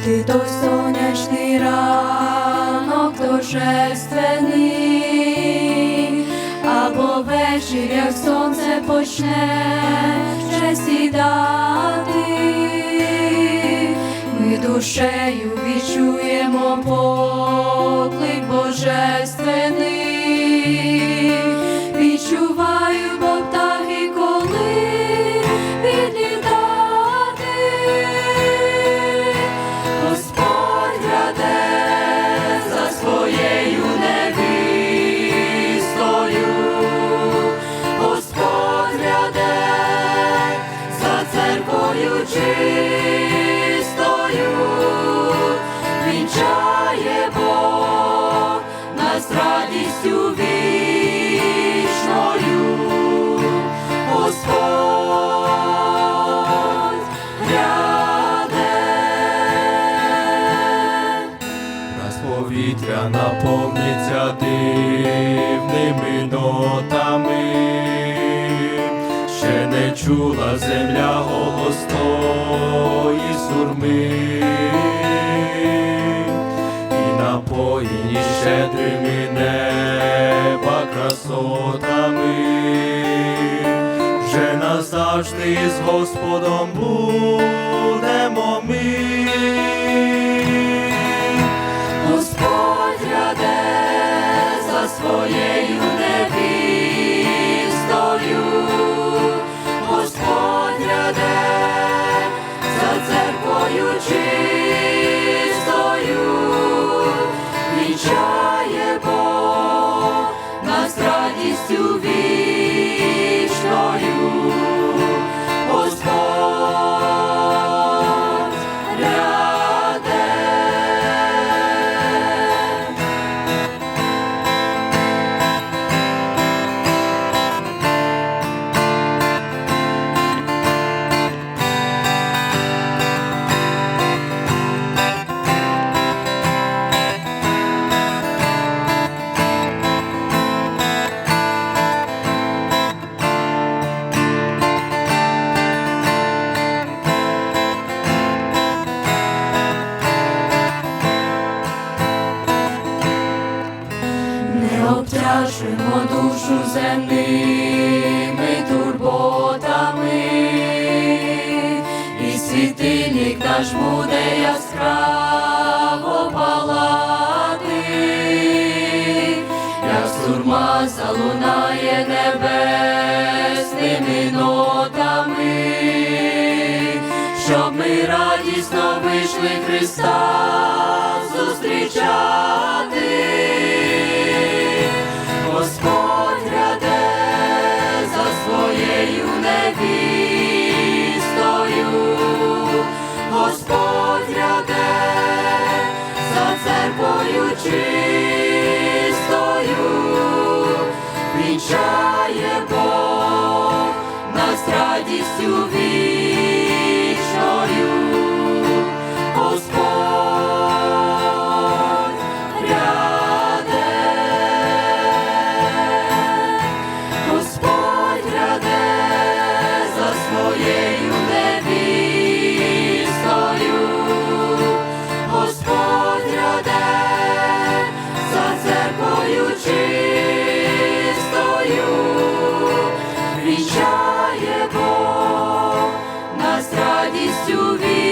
бути той сонячний ранок торжественний, або вечір, як сонце почне вже сідати, ми душею відчуємо поклик божественний, повітря наповниться дивними нотами, ще не чула земля голос тої сурми, і напоїні щедрими неба красотами, вже назавжди з Господом будемо не душу земними турботами, і світильник наш буде яскраво палати, як сурма залунає небесними нотами, щоб ми радісно вийшли Христа зустрічати. de se ouvir. радістю вірю.